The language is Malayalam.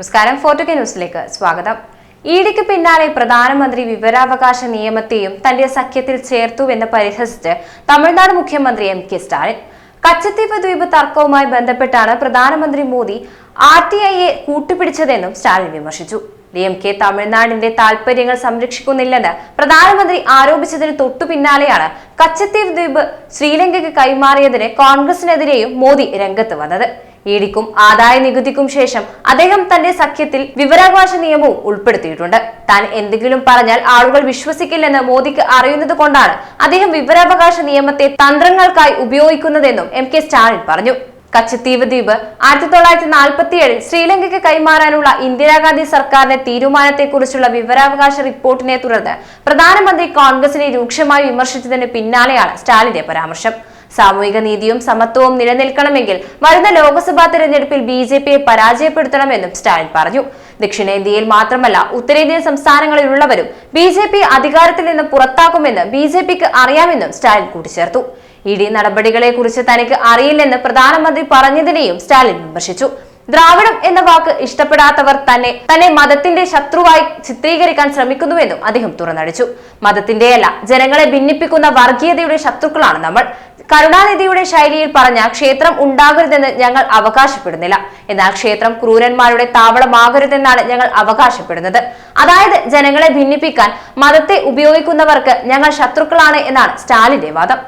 നമസ്കാരം. ഫോർട്ടുകെ ന്യൂസിലേക്ക് സ്വാഗതം. ഇഡിക്ക് പിന്നാലെ പ്രധാനമന്ത്രി വിവരാവകാശ നിയമത്തെയും തന്റെ സഖ്യത്തിൽ ചേർത്തുവെന്ന് പരിഹസിച്ച് തമിഴ്നാട് മുഖ്യമന്ത്രി എം കെ സ്റ്റാലിൻ. കച്ചത്തീപ് ദ്വീപ് തർക്കവുമായി ബന്ധപ്പെട്ടാണ് പ്രധാനമന്ത്രി മോദി ആർ ടി ഐയെ കൂട്ടുപിടിച്ചതെന്നും സ്റ്റാലിൻ വിമർശിച്ചു. ഡി എം കെ തമിഴ്നാടിന്റെ താൽപര്യങ്ങൾ സംരക്ഷിക്കുന്നില്ലെന്ന് പ്രധാനമന്ത്രി ആരോപിച്ചതിന് തൊട്ടു പിന്നാലെയാണ് കച്ചത്തീപ് ദ്വീപ് ശ്രീലങ്കയ്ക്ക് കൈമാറിയതിന് കോൺഗ്രസിനെതിരെയും മോദി രംഗത്ത് വന്നത്. ഇഡിക്കും ആദായ നികുതിക്കും ശേഷം അദ്ദേഹം തന്റെ സഖ്യത്തിൽ വിവരാവകാശ നിയമവും ഉൾപ്പെടുത്തിയിട്ടുണ്ട്. താൻ എന്തെങ്കിലും പറഞ്ഞാൽ ആളുകൾ വിശ്വസിക്കില്ലെന്ന് മോദിക്ക് അറിയുന്നത് കൊണ്ടാണ് അദ്ദേഹം വിവരാവകാശ നിയമത്തെ തന്ത്രങ്ങൾക്കായി ഉപയോഗിക്കുന്നതെന്നും എം കെ സ്റ്റാലിൻ പറഞ്ഞു. കച്ചത്തീവ് ദ്വീപ് ആയിരത്തി തൊള്ളായിരത്തി നാൽപ്പത്തി ഏഴിൽ ശ്രീലങ്കയ്ക്ക് കൈമാറാനുള്ള ഇന്ദിരാഗാന്ധി സർക്കാരിന്റെ തീരുമാനത്തെക്കുറിച്ചുള്ള വിവരാവകാശ റിപ്പോർട്ടിനെ തുടർന്ന് പ്രധാനമന്ത്രി കോൺഗ്രസിനെ രൂക്ഷമായി വിമർശിച്ചതിന് പിന്നാലെയാണ് സ്റ്റാലിന്റെ പരാമർശം. സാമൂഹിക നീതിയും സമത്വവും നിലനിൽക്കണമെങ്കിൽ വരുന്ന ലോക്സഭാ തെരഞ്ഞെടുപ്പിൽ ബി ജെ പിയെ പരാജയപ്പെടുത്തണമെന്നും സ്റ്റാലിൻ പറഞ്ഞു. ദക്ഷിണേന്ത്യയിൽ മാത്രമല്ല ഉത്തരേന്ത്യൻ സംസ്ഥാനങ്ങളിലുള്ളവരും ബി ജെ പി അധികാരത്തിൽ നിന്ന് പുറത്താക്കുമെന്ന് ബി ജെ പിക്ക് അറിയാമെന്നും സ്റ്റാലിൻ കൂട്ടിച്ചേർത്തു. ഇ ഡി നടപടികളെ കുറിച്ച് തനിക്ക് അറിയില്ലെന്ന് പ്രധാനമന്ത്രി പറഞ്ഞതിനെയും സ്റ്റാലിൻ വിമർശിച്ചു. ദ്രാവിഡം എന്ന വാക്ക് ഇഷ്ടപ്പെടാത്തവർ തന്നെ തന്നെ മതത്തിന്റെ ശത്രുവായി ചിത്രീകരിക്കാൻ ശ്രമിക്കുന്നുവെന്നും അദ്ദേഹം തുറന്നടിച്ചു. മതത്തിന്റെയല്ല ജനങ്ങളെ ഭിന്നിപ്പിക്കുന്ന വർഗീയതയുടെ ശത്രുക്കളാണ് നമ്മൾ. കരുണാനിധിയുടെ ശൈലിയിൽ പറഞ്ഞ ക്ഷേത്രം ഉണ്ടാകരുതെന്ന് ഞങ്ങൾ അവകാശപ്പെടുന്നില്ല. എന്നാൽ ക്ഷേത്രം ക്രൂരന്മാരുടെ താവളമാകരുതെന്നാണ് ഞങ്ങൾ അവകാശപ്പെടുന്നത്. അതായത് ജനങ്ങളെ ഭിന്നിപ്പിക്കാൻ മതത്തെ ഉപയോഗിക്കുന്നവർക്ക് ഞങ്ങൾ ശത്രുക്കളാണ് എന്നാണ് സ്റ്റാലിന്റെ വാദം.